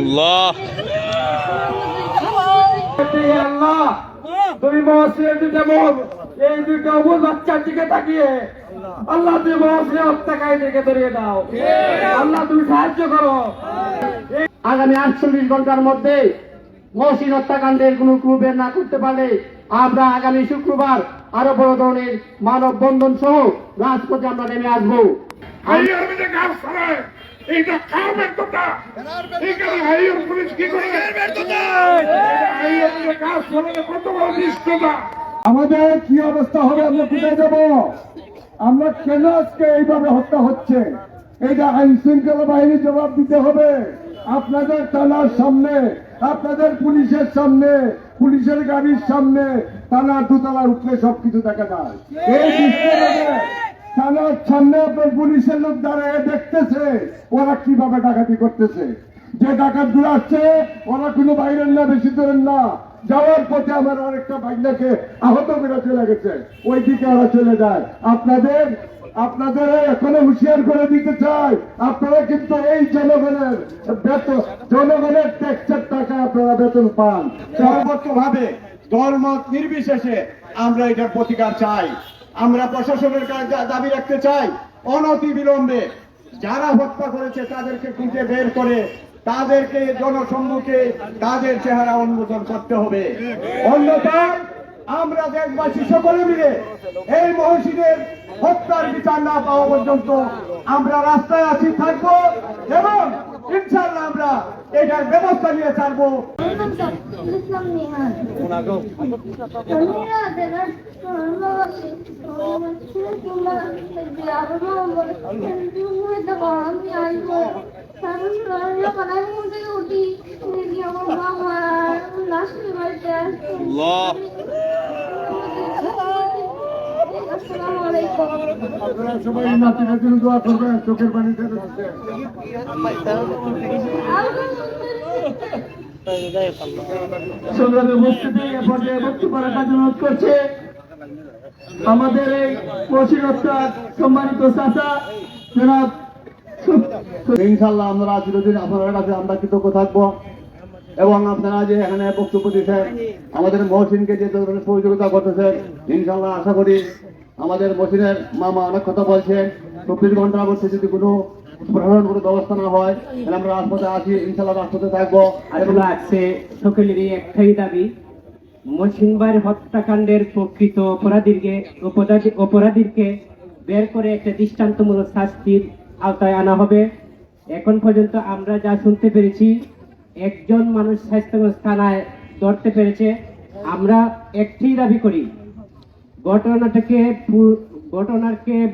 আল্লাহ। আল্লাহ তুমি মহসিনের দুটা মুখ এই দুটো অবুল বাচ্চার দিকে তাকিয়ে আল্লাহ তুমি মহসিনের হত্যাকারীদেরকে ধরিয়ে দাও। আল্লাহ তুমি সাহায্য করো। আগামী আটচল্লিশ ঘণ্টার মধ্যে মহসিন হত্যাকাণ্ডের কোনো ক্রু বের না করতে পারলে আমরা আগামী শুক্রবার আরও বড় ধরনের মানব বন্ধন সহ রাজপথে আমরা নেমে আসব। হাইয়ার মধ্যে গাছ এইটা কার ব্যর্থতা এখানে হাইয়ার পুলিশ কি করে? হাইয়ার মধ্যে কত বড় নিষ্ঠতা আমাদের কি অবস্থা হবে? আমরা কোথায় যাব? আমরা কেন আজকে এইভাবে হত্যা হচ্ছে? এইটা আইন শৃঙ্খলা বাহিনী জবাব দিতে হবে। আপনাদের থানার সামনে আপনাদের পুলিশের সামনে পুলিশের গাড়ির সামনে থানার দুতলা উঠলে সবকিছু দেখা যায়। এই থানার সামনে আপনার পুলিশের লোক দাঁড়িয়ে দেখতেছে, ওরা কীভাবে ডাকাতি করতেছে। যে ডাকাতগুলো আসছে, ওরা কোনো বাইরের না, বেশি দূরের না। যাওয়ার পথে আমার আরেকটা বাইকটাকে আহত করে চলে গেছে। ওই দিকে ওরা চলে যায়। আপনাদের আপনাদের এখনও হুঁশিয়ার করে দিতে চাই। আপনারা কিন্তু এই জনগণের বেতন জনগণের ট্যাক্সের টাকা আপনারা বেতন পান। সর্বোচ্চ ভাবে দলমত নির্বিশেষে আমরা এটার প্রতিকার চাই। আমরা প্রশাসনের দাবি রাখতে চাই অনতি বিলম্বে যারা হত্যা করেছে তাদেরকে খুঁজে বের করে তাদেরকে জনসম্মুখে তাদের চেহারা উন্মোচন করতে হবে। অন্যথায় আমরা দেশবাসী সকলে মিলে এই মহসিনের হত্যার বিচার না পাওয়া পর্যন্ত আমরা রাস্তায় আছি, থাকব এবং ইনশাল্লাহ আমরা এটার ব্যবস্থা নিয়ে ছাড়বো। আপনারা সবাই নাতিনের জন্য দোয়া করবেন চোখের পানি ছেড়ে দিচ্ছে আমাদের এই সম্মানিত ইনশাল্লাহ আমরা চিরদিন আপনার কাছে আমরা কৃতজ্ঞ থাকব এবং আপনারা যে এখানে বক্তব্য দিচ্ছেন আমাদের মহসিনকে যে ধরনের সহযোগিতা করতেছেন ইনশাল্লাহ আশা করি আমাদের মহসিনের মামা অনেক কথা বলছেন। চব্বিশ ঘণ্টার মধ্যে যদি কোনো প্রশাসন কোনো ব্যবস্থা না হয়, তাহলে আমরা রাজপথে আসি ইনশাল্লাহ রাজপথে থাকব। এগুলো আছে, সকলেরই একটাই দাবি মসিনবার হত্যাকাণ্ডের প্রকৃত অপরাধীকে অপরাধী- অপরাধীকে বের করে একটা দৃষ্টান্তমূলক শাস্তির আওতায় আনা হবে। এখন পর্যন্ত আমরা যা শুনতে পেরেছি, একজন মানুষ স্বাস্থ্যগঞ্জ থানায় ধরতে পেরেছে। আমরা একটি দাবি করি, ঘটনাটাকে ঘটনাকে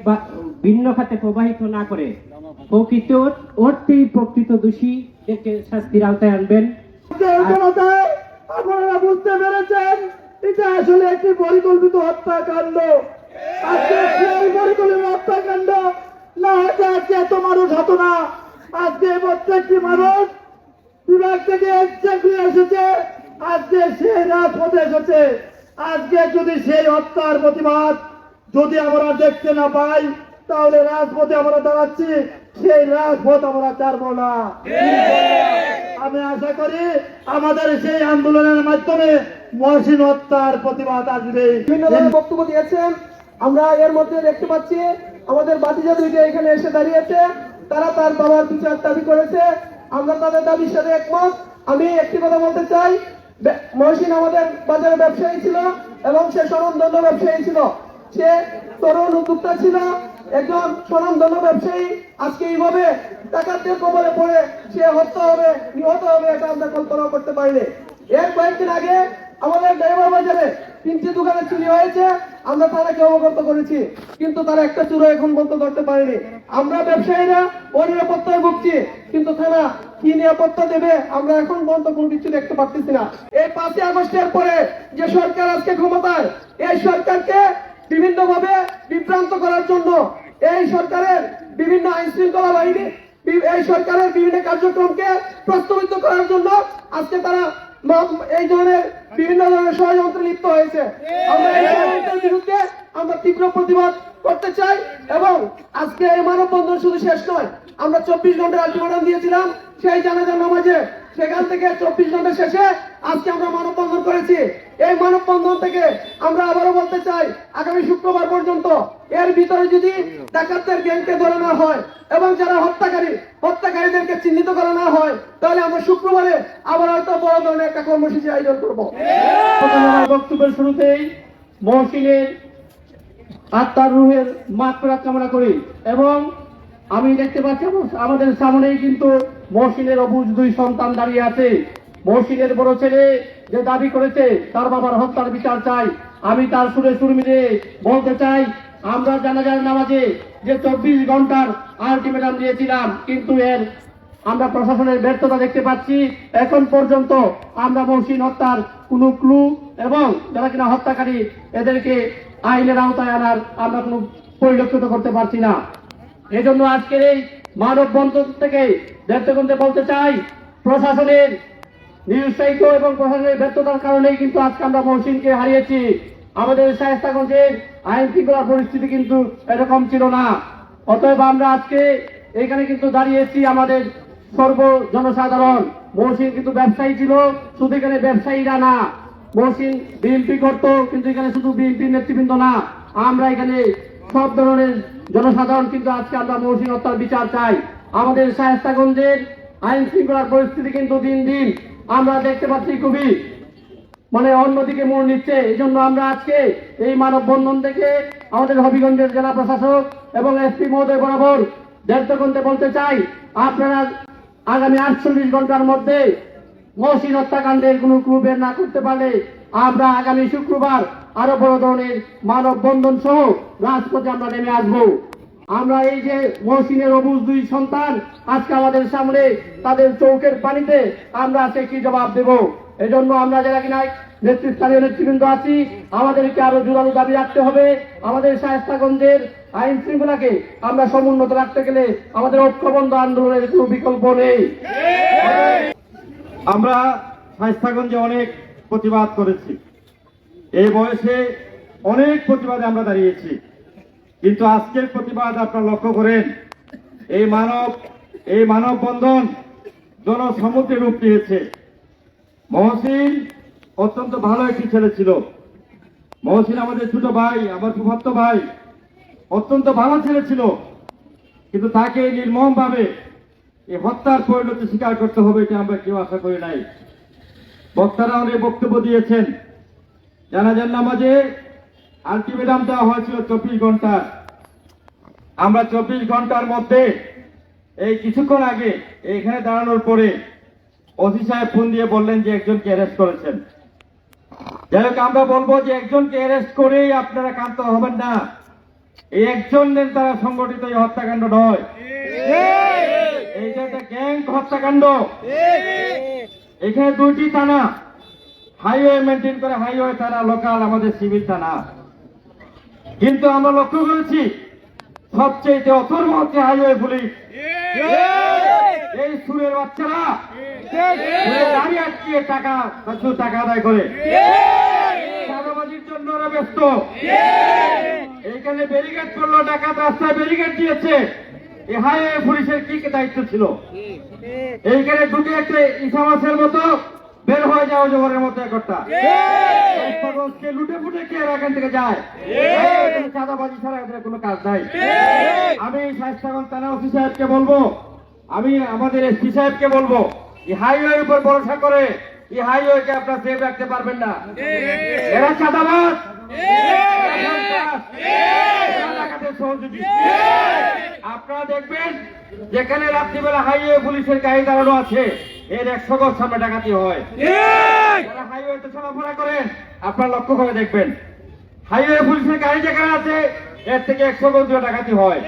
ভিন্ন খাতে প্রবাহিত না করে প্রকৃত অর্থেই প্রকৃত দোষীদেরকে শাস্তির আওতায় আনবেন। আপনারা বুঝতে পেরেছেন এটা আসলে একটি পরিকল্পিত হত্যাকাণ্ড। পরিকল্পিত হত্যাকাণ্ড না হয়তো আজকে এত মানুষ হতো না। আজকে প্রত্যেকটি মানুষ বিভাগ থেকে এক্সাক্টলি এসেছে আজকে সেই রাজপথে এসেছে। আজকে যদি সেই হত্যার প্রতিবাদ যদি আমরা দেখতে না পাই তাহলে রাজপথে আমরা দাঁড়াচ্ছি। সেই রাজপথ আমরা ছাড়বো না। আমি আশা করি আমাদের সেই আন্দোলনের মাধ্যমে মহসিন হত্যার প্রতিবাদ আসবে। বিভিন্ন ধরনের বক্তব্য দিয়েছেন। আমরা এর মধ্যে দেখতে পাচ্ছি আমাদের বাতিজা দুইটা এখানে এসে দাঁড়িয়েছে তারা তার বাবার বিচার দাবি করেছে। আমরা তাদের দাবির সাথে একমত। আমি একটি কথা বলতে চাই মহসিন আমাদের বাজারে ব্যবসায়ী ছিল এবং সে স্বনামধন্য ব্যবসায়ী ছিল। সে তরুণ উদ্যোক্তা ছিল। একজন স্বনামধন্য ব্যবসায়ী আজকে এইভাবে ডাকাতদের কবলে পড়ে সে হত্যা হবে, নিহত হবে এটা আমরা কল্পনা করতে পারিনি। এর কয়েকদিন আগে আমাদের ড্রাইভার বাজারে তিনটি দোকানে চুরি হয়েছে, আমরা তারাকে অবগত করেছি, কিন্তু তারা একটা চুরো এখন বন্ধ করতে পারেনি। আমরা ব্যবসায়ীরা অনিরাপত্তায় ভুগছি, কিন্তু থানা কি নিরাপত্তা দেবে আমরা এখন পর্যন্ত কোনো কিছু দেখতে পাচ্ছি না। এই পাঁচই আগস্টের পরে যে সরকার আজকে ক্ষমতায়, এই সরকারকে বিভিন্ন ভাবে বিভ্রান্ত করার জন্য এই সরকারের বিভিন্ন আইন শৃঙ্খলা বাহিনী এই সরকারের বিভিন্ন কার্যক্রমকে প্রস্তাবিত করার জন্য আজকে তারা এই ধরনের বিভিন্ন ধরনের ষড়যন্ত্রে লিপ্ত হয়েছে। আমরা বিরুদ্ধে আমরা তীব্র প্রতিবাদ করতে চাই এবং আজকে এই মানববন্ধন শুধু শেষ নয়, আমরা চব্বিশ ঘণ্টার আলটিমেটাম দিয়েছিলাম, সেই জানাজার নামাজে সেখান থেকে চব্বিশ ঘণ্টা শেষে আজকে আমরা মানববন্ধন করেছি। এই মানববন্ধন থেকে আমরা আবারও বলতে চাই, আগামী শুক্রবার পর্যন্ত এর ভিতরে যদি ডাকাতদের গ্যাংকে ধরে না হয় এবং যারা হত্যাকারী, হত্যাকারীদেরকে চিহ্নিত করা না হয়, তাহলে আমরা শুক্রবারে আবার হয়তো বড় ধরনের একটা কর্মসূচি আয়োজন করব। বক্তব্যের শুরুতেই মহসিনের আত্মার রুহের মাত্রা কামনা করি এবং আমি দেখতে পাচ্ছি আমাদের সামনেই কিন্তু মহসিনের অবুজ দুই সন্তান দাঁড়িয়ে আছে। মহসিনের বড় ছেলে যে দাবি করেছে, তার বাবার হত্যার বিচার চাই। আমি তার সুরে সুর মিলিয়ে বলতে চাই, আমরা জানাজার নামাজে যে চব্বিশ ঘণ্টার আলটিমেটাম দিয়েছিলাম কিন্তু এর আমরা প্রশাসনের ব্যর্থতা দেখতে পাচ্ছি। এখন পর্যন্ত আমরা মহসিন হত্যার কোনো ক্লু এবং যারা কিনা হত্যাকারী, এদেরকে আইনের আওতায় আনার আমরা কোনো পরিলক্ষিত করতে পারছি না। এজন্য আজকের এই মানব বন্ধন থেকে ব্যর্থকন্দে বলতে চাই, প্রশাসনের নিরুৎসাহিত এবং প্রশাসনের ব্যর্থতার কারণেই কিন্তু আজকে আমরা মহসিনকে হারিয়েছি। আমাদের শায়স্তাগঞ্জের আইন শৃঙ্খলা পরিস্থিতি কিন্তু এরকম ছিল না। অতএব আমরা আজকে এখানে কিন্তু দাঁড়িয়েছি আমাদের সর্ব জনসাধারণ। মহসিন কিন্তু ব্যবসায়ী ছিল, শুধু এখানে ব্যবসায়ীরা না। মহসিন বিএনপি করত, কিন্তু এখানে শুধু বিএনপি নেতৃবৃন্দ না। আমরা এখানে সব ধরনের জনসাধারণ কিন্তু আজকে আমরা মহসিন হত্যার বিচার চাই। আমাদের শায়স্তাগঞ্জের আইন শৃঙ্খলার পরিস্থিতি কিন্তু দিন দিন আমরা দেখতে পাচ্ছি খুবই মানে অন্যদিকে মোড় নিচ্ছে। এই জন্য আমরা আজকে এই মানববন্ধন থেকে আমাদের হবিগঞ্জের জেলা প্রশাসক এবং এসপি মহোদয় বরাবর দেড়তকন্তে বলতে চাই, আপনারা আগামী আটচল্লিশ ঘণ্টার মধ্যে মহসিন হত্যাকাণ্ডের কোনো ক্লু বের না করতে পারলে আমরা আগামী শুক্রবার আরও বড় ধরনের মানববন্ধন সহ রাজপথে আমরা নেমে আসব। আমরা এই যে মহসিনের অবুজ দুই সন্তান আজকে আমাদের সামনে তাদের চৌকের পানিতে আমরা আজকে কি জবাব দেব? এজন্য আমরা যারা কিনা নেতৃস্থানীয় নেতৃবৃন্দ আছি, আমাদেরকে আরও জোরালো দাবি রাখতে হবে। আমাদের শায়স্তাগঞ্জের আইন শৃঙ্খলাকে আমরা সমুন্নত রাখতে গেলে আমাদের ঐক্যবন্ধ আন্দোলনের কোনো বিকল্প নেই। আমরা স্বাস্থ্যগঞ্জে অনেক প্রতিবাদ করেছি। এই বয়সে অনেক প্রতিবাদে আমরা দাঁড়িয়েছি। কিন্তু আজকের প্রতিবাদ আপনারা লক্ষ্য করেন, এই মানব, এই মানববন্ধন জনসমুদ্রে রূপ নিয়েছে। মহসিন অত্যন্ত ভালো একটি ছেলে ছিল। মহসিন আমাদের ছোট ভাই, আমার সুভক্ত ভাই, অত্যন্ত ভালো ছেলে ছিল। কিন্তু তাকে নির্মম ভাবে এই হত্যার পরিণতি স্বীকার করতে হবে এটা আমরা কেউ আশা করি নাই। বক্তারা অনেক বক্তব্য দিয়েছেন। জানাজার নামাজে আলটিমেটাম দেওয়া হয়েছিল চব্বিশ ঘণ্টার আমরা চব্বিশ ঘণ্টার মধ্যে এই কিছুক্ষণ আগে এখানে দাঁড়ানোর পরে ওসি সাহেব ফোন দিয়ে বললেন যে একজনকে অ্যারেস্ট করেছেন। যাই হোক আমরা বলব যে একজনকে অ্যারেস্ট করেই আপনারা কান্ত হবেন না। এই একজনের দ্বারা সংগঠিত এই হত্যাকাণ্ড নয়। এইটা একটা গ্যাং হত্যাকাণ্ড। এখানে দুইটি থানা। হাইওয়ে মেনটেন করে হাইওয়ে থানা, লোকাল আমাদের সিভিল থানা। কিন্তু আমরা লক্ষ্য করেছি সবচেয়ে অথর্ব হচ্ছে হাইওয়ে পুলিশ। এই সুরের বাচ্চারা দাঁড়িয়ে আটকিয়ে টাকা শুধু টাকা আদায় করে। ব্যস্ত। এইখানে ব্যারিকেড করল, ডাকাত রাস্তায় ব্যারিকেড দিয়েছে। এই পুলিশের কি কি দায়িত্ব ছিল? এইখানে ঢুকে একটা ইসামাসের মতো, বের হয়ে যাওয়া জোহরের মতো একটা লুটে ফুটে কে এখান থেকে যায়? এখানে চাঁদাবাজি ছাড়া এদের কোনো কাজ নাই। আমি স্বাস্থ্যগঞ্জ থানা ওসি সাহেবকে বলব, আমি আমাদের এসপি সাহেবকে বলব, এই হাইওয়ের উপর ভরসা করে, এই হাইওয়েকে আপনারা সেভ রাখতে পারবেন না। এরা চাঁদাবাজ। আপনারা দেখবেন যেখানে রাত্রিবেলা হাইওয়ে পুলিশের গাড়ি দাঁড়ানো আছে এর একশো গজ সামনে ডাকাতি হয়। যারা হাইওয়েতে চলাফেরা করেন আপনারা লক্ষ্য করে দেখবেন। হাইওয়ে পুলিশের গাড়ি যেখানে আছে এর থেকে একশো গজ দূরে ডাকাতি হয়।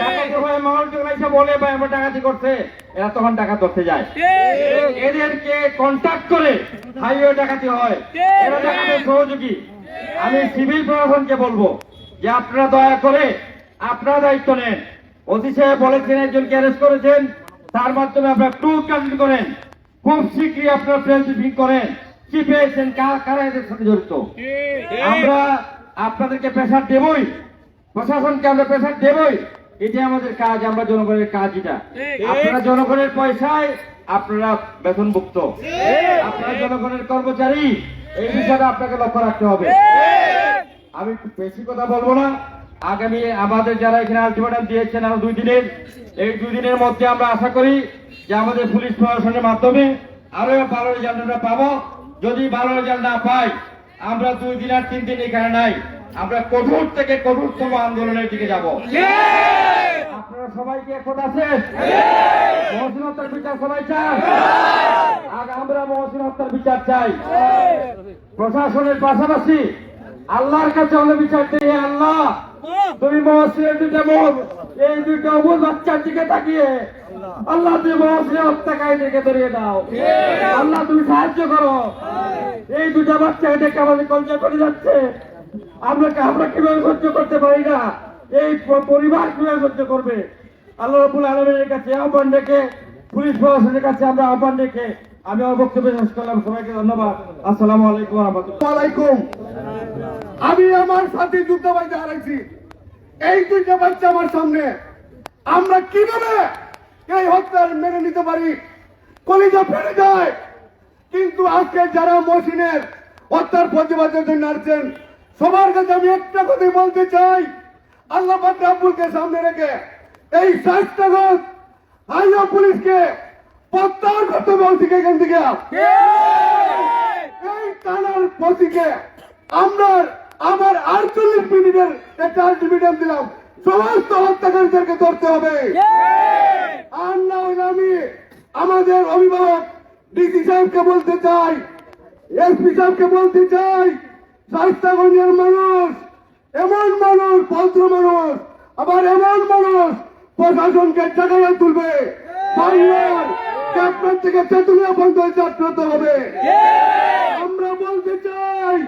ডাকাতি হয় মহল যখন এসে বলে বা এবার ডাকাতি করছে। এরা তখন ডাকাত ধরতে যায়। এদেরকে কন্ট্যাক্ট করে হাইওয়ে ডাকাতি হয়। এরা ডাকাতের সহযোগী। আমি সিভিল প্রশাসনকে বলব যে আপনারা দয়া করে আপনারা দায়িত্ব নেন। অতি সাহেব বলেছেন একজনকে অ্যারেস্ট করেছেন তার মাধ্যমে আপনারা টু কালেক্ট করেন। খুব শীঘ্রই আপনারা প্রেস ব্রিফিং করেন। কি পেয়েছেন? কারা কারা এদের সাথে জড়িত? আমরা আপনাদেরকে প্রেশার দেবই। প্রশাসনকে আমরা প্রেশার দেবই। এটা আমাদের কাজ আমরা জনগণের কাজ এটা। আপনারা জনগণের পয়সায় আপনারা বেতনভুক্ত। আপনারা জনগণের কর্মচারী। এই বিষয়টা আপনাকে লক্ষ্য রাখতে হবে। আমি বেশি কথা বলব না। আগামী আমাদের যারা এখানে আলটিমেটাম দিয়েছেন আরও দুই দিনের এই দুই দিনের মধ্যে আমরা আশা করি যে আমাদের পুলিশ প্রশাসনের মাধ্যমে আরও ভালো রেজাল্ট আমরা পাবো। যদি ভালো রেজাল্ট না পাই আমরা দুই দিন আর তিন দিন এখানে নাই। আমরা কঠোর থেকে কঠোরতম আন্দোলনের দিকে যাব। আপনারা সবাইকে একত আছেন? মহসিন হত্যার বিচার সবাই চান আগ আমরা মহসিন হত্যার বিচার চাই। প্রশাসনের পাশাপাশি আল্লাহর কাছে হলে বিচার চাই আল্লাহ। তুমি মহসিনের দুইটা মহ এই দুইটা অবুল বাচ্চার দিকে তাকিয়ে আল্লাহ তুমি মহসিনের হত্যাকারীদেরকে ধরিয়ে দাও। আল্লাহ তুমি সাহায্য করো। এই দুটা বাচ্চাকে দেখে আমাদের কলজা করে যাচ্ছে। আমরা আমরা কীভাবে সহ্য করতে পারি না? এই পরিবার কীভাবে সহ্য করবে। আল্লাহ রবুল আলমের কাছে আহ্বান রেখে, পুলিশ প্রশাসনের কাছে আমরা আহ্বান রেখে আমি আমার বক্তব্য শেষ করলাম। সবাইকে ধন্যবাদ। আসসালাম আলাইকুম আলাইকুম আমি আমার সাথে যুদ্ধ বাড়িতে হারাইছি। এই দুইটা বাচ্চা আমার সামনে। আমরা কীভাবে এই হত্যার মেনে নিতে পারি? কলিজা ফেলে যায়। কিন্তু আজকে যারা মসিনের হত্যার প্রতিবাদের জন্য আসছেন সবার কাছে আমি একটা কথাই বলতে চাই। আল্লাহ রাব্বুলকে সামনে রেখে এই হাইওয়ে পুলিশকে প্রত্যাহার করতে ওদিকে এখান থেকে। এই টানার প্রতীকে আমরা আমার আটচল্লিশ মিনিটের একটা আলটিমেটাম দিলাম। সমস্ত হত্যাকারীদেরকে ধরতে হবে। আর না হলে আমি আমাদের অভিভাবক ডিসি সাহেবকে বলতে চাই এসপি সাহেবকে বলতে চাই স্বাস্থ্যগঞ্জের মানুষ। এমন মানুষ, ভদ্র মানুষ, আবার এমন মানুষ প্রশাসনকে টাকায় তুলবে। থেকে তেতুলিয়া পর্যন্ত যাত্রাতে হবে। আমরা বলতে চাই,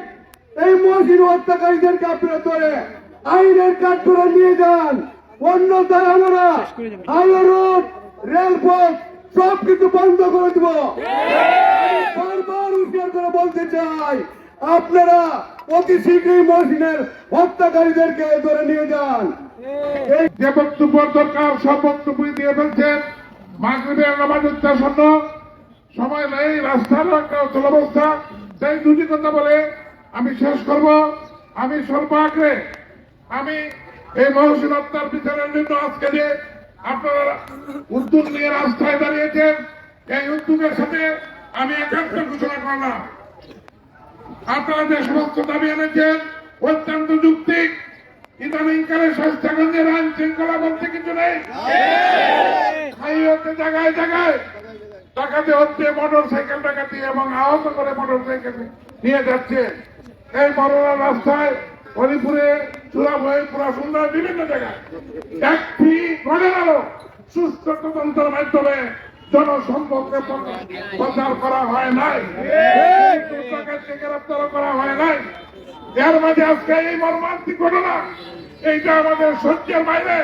এই মসজিদ হত্যাকারীদেরকে আপনারা ধরে আইনের কাঠগড়া নিয়ে যান। অন্য অন্যথায় আমরা হাইওয়ে রোড, রেলপথ সব কিছু বন্ধ করে দেব। বারবার উদ্ধার করে বলতে চাই আপনারা অতি শীঘ্রই মসজিদের হত্যাকারীদেরকে ধরে নিয়ে যান। এই যে বক্তব্য দরকার সব বক্তব্য দিয়ে ফেলছেন। মাগরীবের নামাজ উচ্চাসন্ন সময় নেই রাস্তার অবস্থা তাই দুটি কথা বলে আমি শেষ করব। আমি সর্বাগ্রে আমি এই মহসিন হত্যার বিচারের জন্য আজকে যে আপনারা উদ্যোগ নিয়ে রাস্তায় দাঁড়িয়েছেন এই উদ্যোগের সাথে আমি একান্ত ঘোষণা করলাম। আপনারা সমস্ত দাবি এনেছেন, অত্যন্ত যুক্তিক ইদানিংকালে স্বাস্থ্যগঞ্জের আইন শৃঙ্খলা বলতে কিছু নেই। হাইওয়েতে জায়গায় জায়গায়। ডাকাতি হচ্ছে মোটর সাইকেল ডাকাতি এবং আহত করে মোটর সাইকেল নিয়ে যাচ্ছে। এই বড়রা রাস্তায় হরিপুরে চূড়াভয়ে পুরা সুন্দর বিভিন্ন জায়গায়। একটি ঘটে গেল সুস্থ তদন্তের মাধ্যমে জনসম্পর্কে প্রচার করা হয় নাই। গ্রেপ্তার করা হয় নাই। এর মাঝে আজকে এই মর্মান্তিক ঘটনা এইটা আমাদের সহ্যের বাইরে।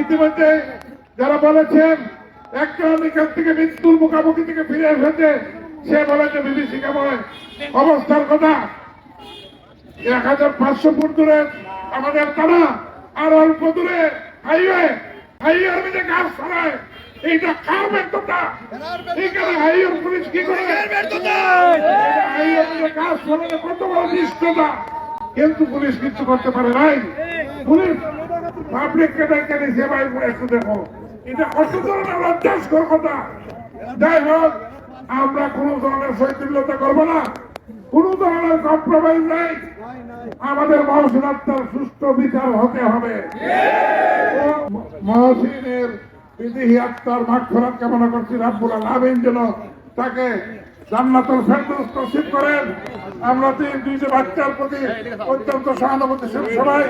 ইতিমধ্যে যারা বলেছেন একজন এখান থেকে মৃত্যুর মুখামুখি থেকে ফিরে এসেছে সে বলেছে বিভীষিকাময় অবস্থার কথা। এক হাজার পাঁচশো ফুট দূরে আমাদের তারা আর অল্প দূরে হাইওয়ে হাইওয়ের মধ্যে গাছ ছড়ায়। এইটা কার ব্যর্থতা এখানে হাইওয়ে পুলিশ কি করে? হাইওয়ের মধ্যে গাছ কত বড় নিষ্ঠতা। কিন্তু পুলিশ কিছু করতে পারে নাই। পুলিশ পাবলিককে ডেকে দিয়েছে ভাই একটু দেখো। এটা লজ্জাস্কর কথা। যাই হোক আমরা কোন ধরনের শৈথিল্যতা করব না। কোন ধরনের কম্প্রোমাইজ নাই। আমাদের মহসিনাত্মার সুষ্ঠু বিচার হতে হবে। মহসিনের বিদেহী আত্মার কামনা করছি, রাব্বুল আলামিন যেন তাকে জান্নাতুল ফেরদৌস নসিব করেন। আমরা তিন, দুই যে বাচ্চার প্রতি অত্যন্ত সহানুভূতিশীল সবাই।